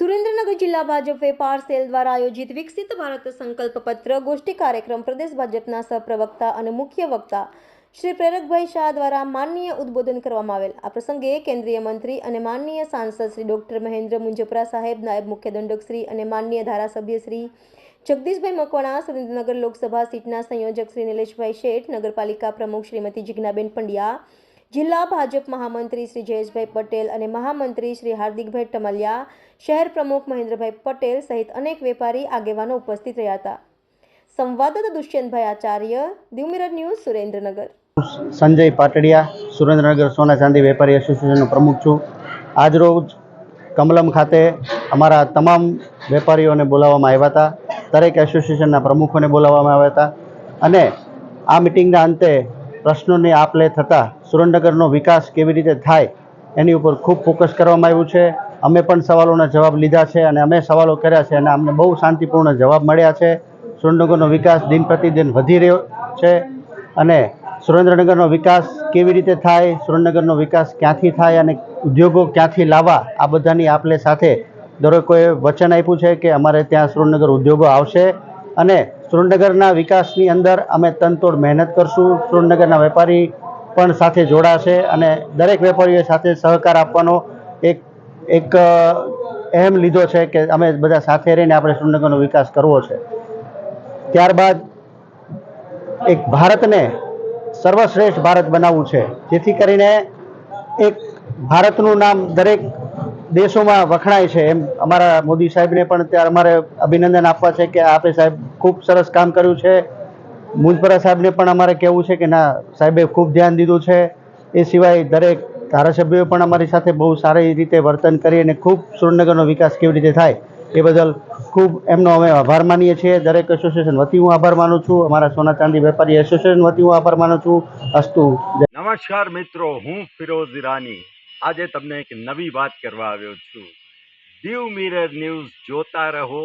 સુરેન્દ્રનગર જિલ્લા ભાજપ વેપાર સેલ દ્વારા આયોજિત વિકસિત ભારત સંકલ્પ પત્ર, ગોષ્ઠી કાર્યક્રમ, પ્રદેશ ભાજપના સહપ્રવક્તા અને મુખ્ય વક્તા શ્રી પ્રેરકભાઈ શાહ દ્વારા માનનીય ઉદ્બોધન કરવામાં આવેલ. આ પ્રસંગે કેન્દ્રીય મંત્રી અને માનનીય સાંસદ શ્રી ડોક્ટર મહેન્દ્ર મુંજપરા સાહેબ, નાયબ મુખ્ય દંડક શ્રી અને માનનીય ધારાસભ્ય શ્રી જગદીશભાઈ મકવાણા, સુરેન્દ્રનગર લોકસભા સીટના સંયોજક શ્રી નિલેશભાઈ શેઠ, નગરપાલિકા પ્રમુખ શ્રીમતી જિજ્ઞાબેન પંડ્યા જિલ્લા ભાજપ મહામંત્રી શ્રી જયેશભાઈ પટેલ અને મહામંત્રી શ્રી હાર્દિકભાઈ ટમલિયા શહેર પ્રમુખ મહેન્દ્રભાઈ પટેલ સહિત અનેક વેપારી આગેવાનો ઉપસ્થિત રહ્યા હતા. સંવાદદાતા દુષ્યંતભાઈ આચાર્ય દ્યુમિરર ન્યૂઝ, સુરેન્દ્રનગર. સંજય પાટડિયા, સુરેન્દ્રનગર સોના ચાંદી વેપારી એસોસિએશનનો પ્રમુખ છું. આજરોજ કમલમ ખાતે અમારા તમામ વેપારીઓને બોલાવવામાં આવ્યા હતા. દરેક એસોસિએશનના પ્રમુખોને બોલાવવામાં આવ્યા હતા. અને આ મિટિંગના અંતે પ્રશ્નોની આપ લે થતાં સુરેન્દ્રનગરનો વિકાસ કેવી રીતે થાય એની ઉપર ખૂબ ફોકસ કરવામાં આવ્યું છે. અમે પણ સવાલોના જવાબ લીધા છે અને અમે સવાલો કર્યા છે અને અમને બહુ શાંતિપૂર્ણ જવાબ મળ્યા છે. સુરેન્દ્રનગરનો વિકાસ દિન પ્રતિદિન વધી રહ્યો છે અને સુરેન્દ્રનગરનો વિકાસ કેવી રીતે થાય, સુરેન્દ્રનગરનો વિકાસ ક્યાંથી થાય અને ઉદ્યોગો ક્યાંથી લાવવા, આ બધાની આપલે સાથે દરેકોએ વચન આપ્યું છે કે અમારે ત્યાં સુરેન્દ્રનગર ઉદ્યોગો આવશે અને સુરેન્દ્રનગરના વિકાસની અંદર અમે તનતોડ મહેનત કરશું. સુરેન્દ્રનગરના વેપારી પણ સાથે જોડાશે અને દરેક વેપારીઓ સાથે સહકાર આપવાનો એક એક અહેમ લીધો છે કે અમે બધા સાથે રહીને આપણે સુરેન્દ્રનગરનો વિકાસ કરવો છે. ત્યારબાદ એક ભારતને સર્વશ્રેષ્ઠ ભારત બનાવવું છે. જેથી કરીને એક ભારતનું નામ દરેક દેશોમાં વખણાય છે. એમ અમારા મોદી સાહેબને પણ ત્યારે અમારે અભિનંદન આપવા છે કે આપે સાહેબ ખૂબ સરસ કામ કર્યું છે. મુંજપરા સાહેબને પણ અમારે કહેવું છે કે ના, સાહેબે ખૂબ ધ્યાન દીધું છે. એ સિવાય દરેક ધારાસભ્યોએ પણ અમારી સાથે બહુ સારી રીતે વર્તન કરી અને ખૂબ સુરેન્દ્રનગરનો વિકાસ કેવી રીતે થાય એ બદલ ખૂબ એમનો અમે આભાર માનીએ છીએ. દરેક એસોસિએશન વતી હું આભાર માનું છું. અમારા સોના ચાંદી વેપારી એસોસિએશન વતી હું આભાર માનું છું. અસ્તુ નમસ્કાર મિત્રો, હું ફિરોઝ ઈરાની. આજે તમને એક નવી વાત કરવા આવ્યો છું. દીવ મિરર ન્યૂઝ જોતા રહો.